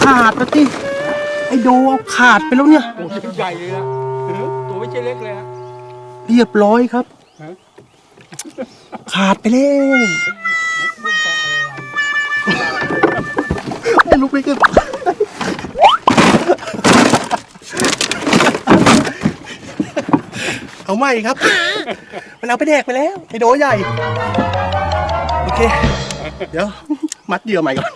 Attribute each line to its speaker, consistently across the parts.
Speaker 1: ขาดแล้วที่ไอโดเอาขาดไปแล้วเนี่ย
Speaker 2: โอ้ยใหญ่เลยนะเออตัวไม่ใช่เล็กเลยนะ
Speaker 1: เรียบร้อยครับ
Speaker 2: ฮะ
Speaker 1: ขาดไปแล้วไม่ลุกไม่ขึ้นเอาไม่ครับ มันเอาไปแดกไปแล้วไอ้โดใหญ่ โอเค เดี๋ยว มัดเหยื่อใหม่ก่อน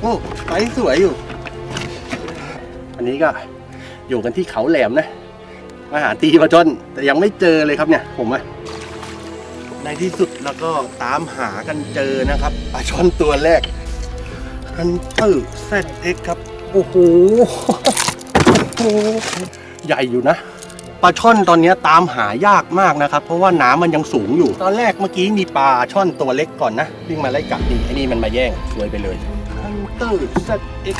Speaker 1: โอ้ไฟสวยอยู่ อันนี้ก็อยู่กันที่เขาแหลมนะมาหาตีปลาจน แต่ยังไม่เจอเลยครับเนี่ย ผมอะในที่สุดแล้วก็ตามหากันเจอนะครับปลาช่อนตัวแรกฮันเตอร์แซเอ็กครับโอ้โหโอ้โหใหญ่อยู่นะปลาช่อนตอนนี้ตามหายากมากนะครับ เพราะว่าน้ำมันยังสูงอยู่ ตอนแรกเมื่อกี้มีปลาช่อนตัวเล็กก่อนนะวิ่งมาไล่กัดนี่ไอ้นี่มันมาแย่งสวยไปเลย เตอร์เซตเอ็ก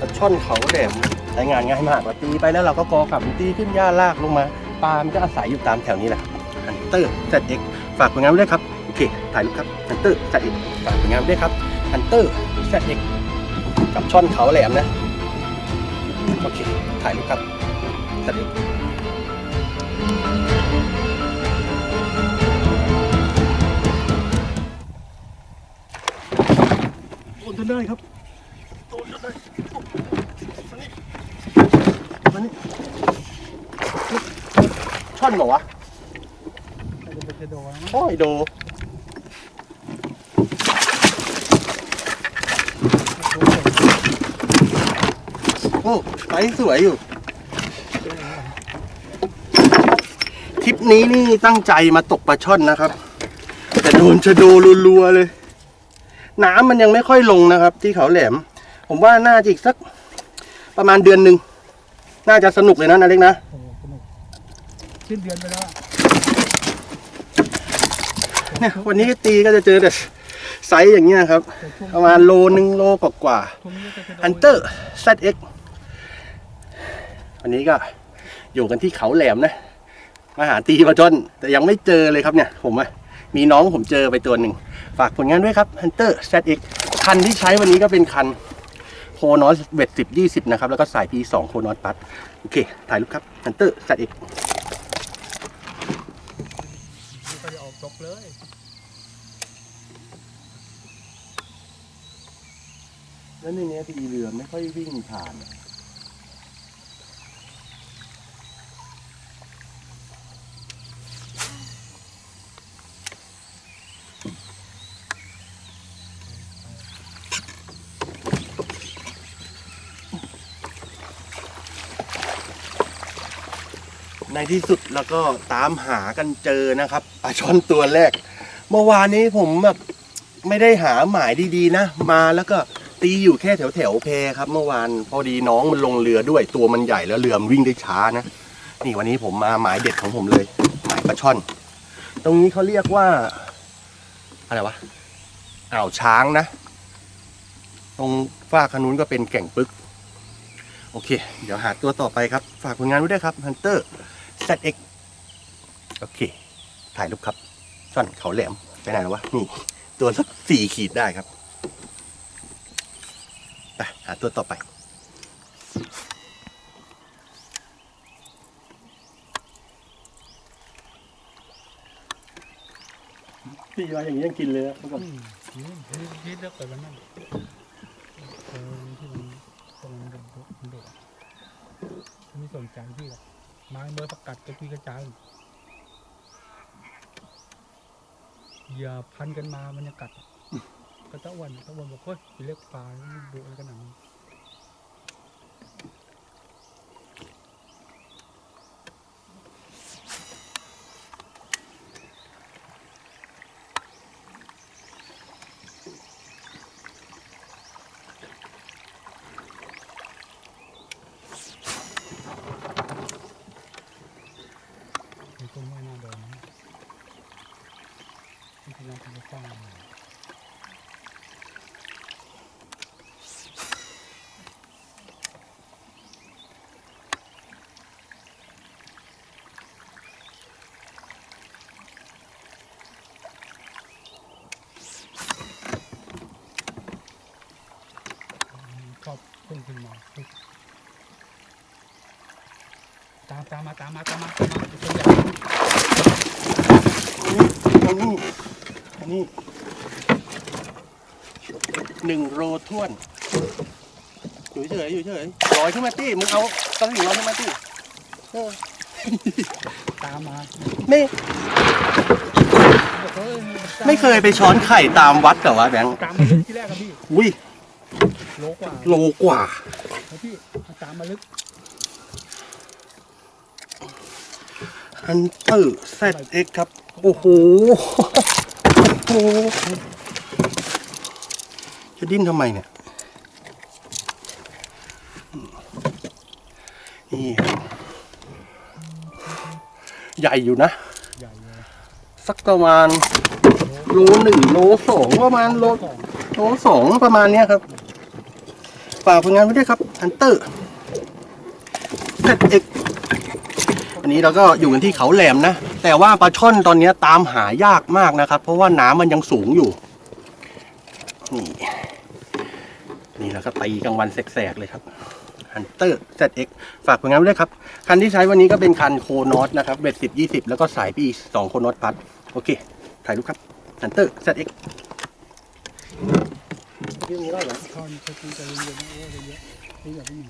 Speaker 1: ปลาช่อนเขาแหลมใช้งานง่ายมากเราตีไปแล้วเราก็กอกลับตีขึ้นหญ้าลากลงมาปลามันก็อาศัยอยู่ตามแถวนี้แหละฮันเตอร์เซตเอ็กฝากผลงานไว้ด้วยครับ โอเค ถ่ายรูปครับฮันเตอร์เซตเอ็กฝากผลงานไว้ด้วยครับฮันเตอร์เซตเอ็กกับช่อนเขาแหลมนะ โอเค ถ่ายรูปครับส นจนได้ครับโดนจนได้มานี่มานี่ช่อนเหรอวะ
Speaker 2: เป็นจะโดน
Speaker 1: โอ้ยโดโอ้ไซส์สวยอยู่ ทริปนี้นี่ตั้งใจมาตกปลาช่อนนะครับ แต่โดนชะโดรัวๆเลย น้ำมันยังไม่ค่อยลงนะครับ ที่เขาแหลม ผมว่าน่าจะอีกสักประมาณเดือนหนึ่งน่าจะสนุกเลยนะนาเล็กนะ
Speaker 2: โอ้โหสนุกสิ้นเดือนไปแล้วอะ
Speaker 1: เนี่ยวันนี้ตีก็จะเจอแต่ไซส์อย่างเงี้ยครับ
Speaker 2: แต่ช่วง
Speaker 1: ประมาณโลนึงโลกว่าๆ
Speaker 2: ช่วงนี้ก็จะโดน
Speaker 1: ฮันเตอร์ ZX วันนี้ก็อยู่กันที่เขาแหลมนะมาหาตีปลาจนแต่ยังไม่เจอเลยครับเนี่ยผมอะ มีน้องผมเจอไปตัวหนึ่ง ฝากผลงานด้วยครับ Hunter ZX คันที่ใช้วันนี้ก็เป็นคันโคนอสเวทสิบยี่สิบนะครับ แล้วก็สาย P2 โคนอสปัดโอเค ถ่ายรูปครับ Hunter ZX
Speaker 2: ไม่ค่อยได้ออกตกเลย
Speaker 1: แล้วในนี้ทีเรือไม่ค่อยวิ่งผ่าน ในที่สุดแล้วก็ตามหากันเจอนะครับปลาช่อนตัวแรก เมื่อวานนี้ผมแบบไม่ได้หาหมายดีๆนะ มาแล้วก็ตีอยู่แค่แถวแถวๆแพครับ เมื่อวานพอดีน้องมันลงเรือด้วยตัวมันใหญ่แล้วเรือมันวิ่งได้ช้านะนี่วันนี้ผมมาหมายเด็ดของผมเลย หมายปลาช่อน ตรงนี้เขาเรียกว่าอะไรวะอ่าวช้างนะ ตรงฝ้ากขนุนก็เป็นแก่งปึก โอเค เดี๋ยวหาตัวต่อไปครับ ฝากผลงานไว้ด้วยครับ Hunter ZX โอเค ถ่ายรูปครับช่อนเขาแหลมไปไหนแล้ววะ นี่ ตัวสักสี่ขีดได้ครับ ไป หาตัวต่อไป พี่ว่าอย่างนี้ยังกินเลยนะเมื่อก่อน
Speaker 2: อืมนี่คิดแล้วเกิดแล้วนั่นเออที่มันตรงมันโดดมันโดดไม่สนใจพี่หรอกไม้ เบอร์ประกัดกระจุยกระจายอย่าพันกันมามันจะกัด ก็ตะวันตะวันบอกเฮ้ยไปเรียกปลาดูอะไรกันหนัง ไอ้ต้นไม้หน้าโดนนะที่พยายามจะสร้างมา ชอบ พุ่งขึ้นมาตามตามมาตามมาตามมาตามมาตัวใหญ่
Speaker 1: อันนี้อันนี้หนึ่งโรท้วนอยู่เฉยอยู่เฉยลอยขึ้นมาตี้มึงเอาตะหลิวลอยขึ้นมาตี้
Speaker 2: ตามมา
Speaker 1: ไม่ไม่เคยไปช้อนไข่ตามวัดกับวะแบงค์
Speaker 2: ตามที่แรกครับพี่
Speaker 1: อุ้ย
Speaker 2: ลกว่า
Speaker 1: โลกว่า
Speaker 2: แล้วพี่เอาตามมาลึก
Speaker 1: ฮันเตอร์เซตเอ็กครับ โอ้โหโอ้โหจะดิ้นทำไมเนี่ย นี่ครับใหญ่อยู่นะ
Speaker 2: ใหญ่เลย
Speaker 1: สักประมาณโลหนึ่งโลสองประมาณโล
Speaker 2: สอง
Speaker 1: โลสองประมาณเนี้ยครับ ฝากผลงานไว้ด้วยครับฮันเตอร์เซตเอ็กอันนี้เราก็อยู่กันที่เขาแหลมนะ แต่ว่าปลาช่อนตอนนี้ตามหายากมากนะครับ เพราะว่าน้ำมันยังสูงอยู่ นี่นี่เราก็ตีกลางวันแสกๆเลยครับฮันเตอร์ ZX ฝากผลงานไว้ด้วยครับ คันที่ใช้วันนี้ก็เป็นคันโคนอสนะครับเบ็ดสิบยี่สิบแล้วก็สายปีสองโคนอสพัด โอเค ถ่ายรูปครับฮันเตอร์ ZX ที่มีแล้วเหรอ
Speaker 2: ทอนใช้ปืนจะเรียนๆนะโอ้ยเยอะนี่แบบนี้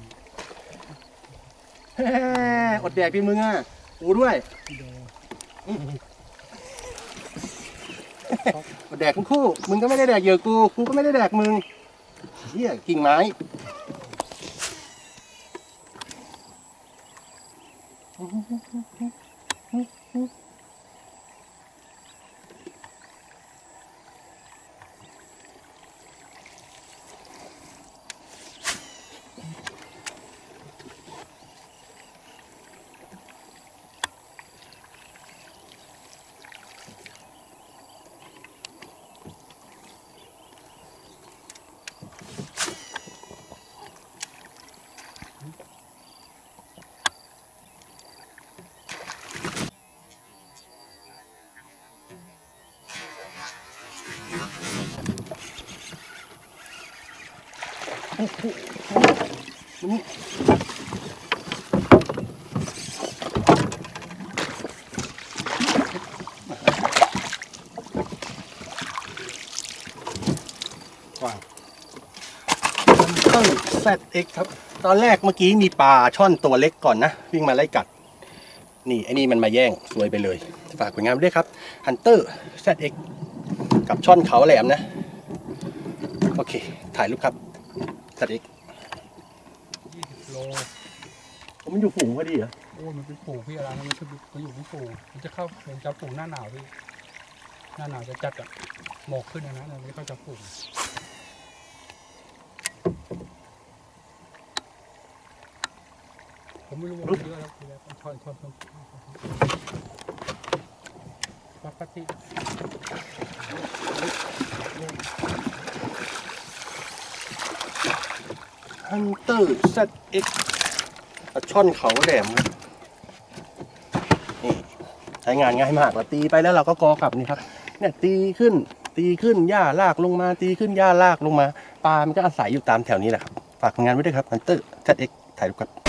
Speaker 1: อดแดกพี่มึงอะกูด้วยอดแดกทั้งคู่ มึงก็ไม่ได้แดกเหยื่อกู กูก็ไม่ได้แดกมึงเฮียกิ่งไม้ กว้างต้น ZX ครับ ตอนแรกเมื่อกี้มีปลาช่อนตัวเล็กก่อนนะ วิ่งมาไล่กัด นี่ไอ้นี่มันมาแย่งสวยไปเลย ฝากผลงานด้วยครับ Hunter ZX กับช่อนเขาแหลมนะ โอเค ถ่ายรูปครับ ZX
Speaker 2: ยี่สิบโล
Speaker 1: มันอยู่ฝูงพอดีเหรอ
Speaker 2: โอ้ยมันเป็นฝูงพี่อะไรนะมันคือมันอยู่เป็นฝูงมันจะเข้าเป็นจับฝูงหน้าหนาวพี่หน้าหนาวจะจัดอะหมอกขึ้นนะนะมันจะเข้าจับฝูงผมไม่รู้ว่ามันเยอะแล้วคือแล้วทอนทอนทอนปกติ
Speaker 1: ฮันเตอร์ ZX ปลาช่อนเขาแหลมครับนี่ใช้งานง่ายมากเราตีไปแล้วเราก็กอกลับนี่ครับเนี่ยตีขึ้นตีขึ้นหญ้าลากลงมา ตีขึ้นหญ้าลากลงมาปลามันก็อาศัยอยู่ตามแถวนี้แหละครับ ฝากผลงานไว้ด้วยครับฮันเตอร์เซตเอ็กถ่ายรูปครับ